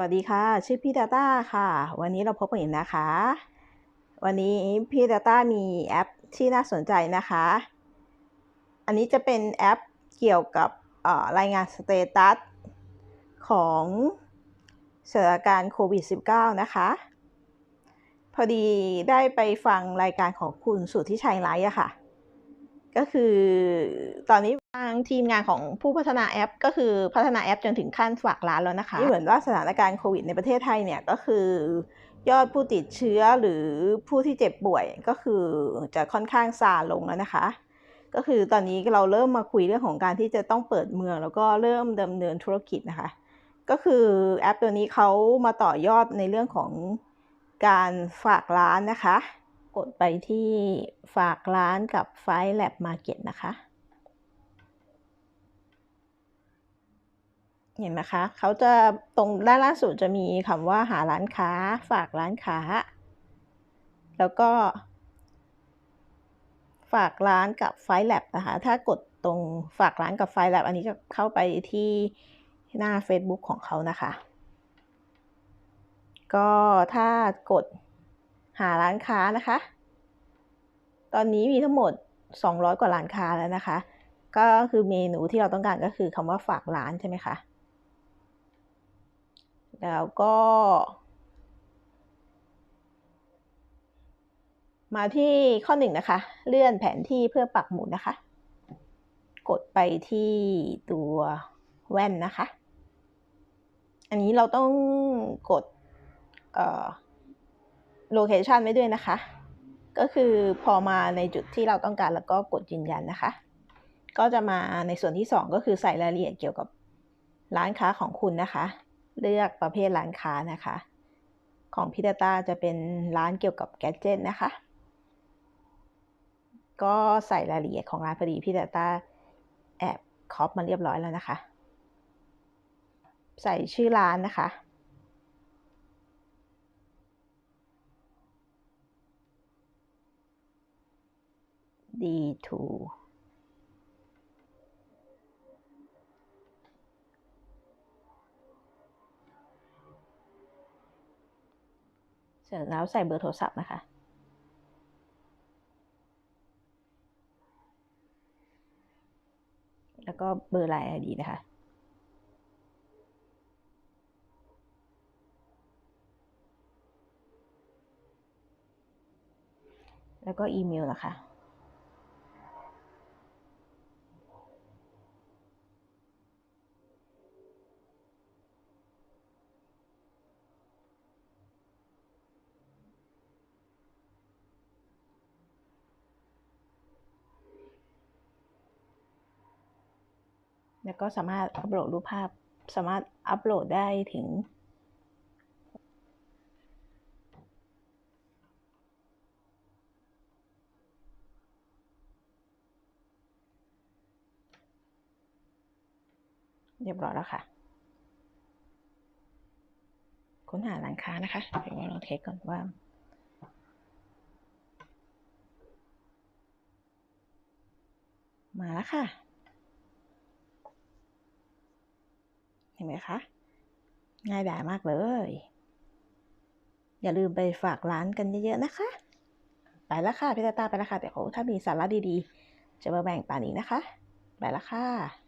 วัสดีค่ะ ชื่อพี่ดาต้าค่ะ วันนี้เราพบกันอีกนะคะ วันนี้พี่ดาต้ามีแอปที่น่าสนใจนะคะ อันนี้จะเป็นแอปเกี่ยวกับรายงานสเตตัสของสถานการณ์โควิด -19 นะคะ พอดีได้ไปฟังรายการของคุณสุทธิชัยไลฟ์อะค่ะ ก็คือตอนนี้ ทางทีมงานของผู้พัฒนาแอป ก็คือพัฒนาแอปจนถึงขั้นฝากร้านแล้วนะคะนี่เหมือนว่าสถานการณ์โควิดในประเทศไทยเนี่ยก็คือยอดผู้ติดเชื้อหรือผู้ที่เจ็บป่วยก็คือจะค่อนข้างซาลงแล้วนะคะ ก็คือตอนนี้เราเริ่มมาคุยเรื่องของการที่จะต้องเปิดเมือง แล้วก็เริ่มดำเนินธุรกิจนะคะ ก็คือแอปตัวนี้เขามาต่อยอดในเรื่องของการฝากร้านนะคะ กดไปที่ฝากร้านกับไฟล์แลบมาเก็ตนะคะ เห็นไหมคะเขาจะตรงด้านล่างสุดจะมีคำว่าหาร้านค้า ฝากร้านค้า แล้วก็ ฝากร้านกับไฟล์แลบนะคะ ถ้ากดตรงฝากร้านกับไฟล์แลบอันนี้จะเข้าไปที่หน้า Facebook ของเขานะคะ ก็ถ้ากดหาร้านค้านะคะ ตอนนี้มีทั้งหมด 200 กว่าร้านค้าแล้วนะคะ ก็คือเมนูที่เราต้องการก็คือคำว่าฝากร้านใช่ไหมคะ แล้วก็ มาที่ข้อหนึ่งนะคะ เลื่อนแผนที่เพื่อปักหมุดนะคะ กดไปที่ตัวแว่นนะคะ อันนี้เราต้องกดโลเคชันไว้ด้วยนะคะ ก็คือพอมาในจุดที่เราต้องการแล้วก็กดยืนยันนะคะ ก็จะมาในส่วนที่ 2 ก็คือใส่รายละเอียดเกี่ยวกับร้านค้าของคุณนะคะ เลือกประเภทร้านค้านะคะ ของพิตาตาจะเป็นร้านเกี่ยวกับแกดเจิตนะคะ ก็ใส่รายละเอียดของร้านพอดีพิตาตาแอบคอปมาเรียบร้อยแล้วนะคะ ใส่ชื่อร้านนะคะ D2 เร็จแล้วใส่เบอร์โทรศัพท์นะคะ แล้วก็เบอร์ไลน์ไอดีนะคะแล้วก็อีเมลนะคะ แล้วก็สามารถอัปโหลดรูปภาพ สามารถอัปโหลดได้ถึง เรียบร้อยแล้วค่ะ ค้นหาร้านค้านะคะเดี๋ยวเราลองเทสก่อนว่ามาแล้วค่ะ เห็นไหมคะ ง่ายดายมากเลย อย่าลืมไปฝากร้านกันเยอะๆนะคะ ไปแล้วค่ะพี่ตาตาไปแล้วค่ะ แต่โอ้ถ้ามีสาระดีๆ จะมาแบ่งปันอีกนะคะ ไปแล้วค่ะ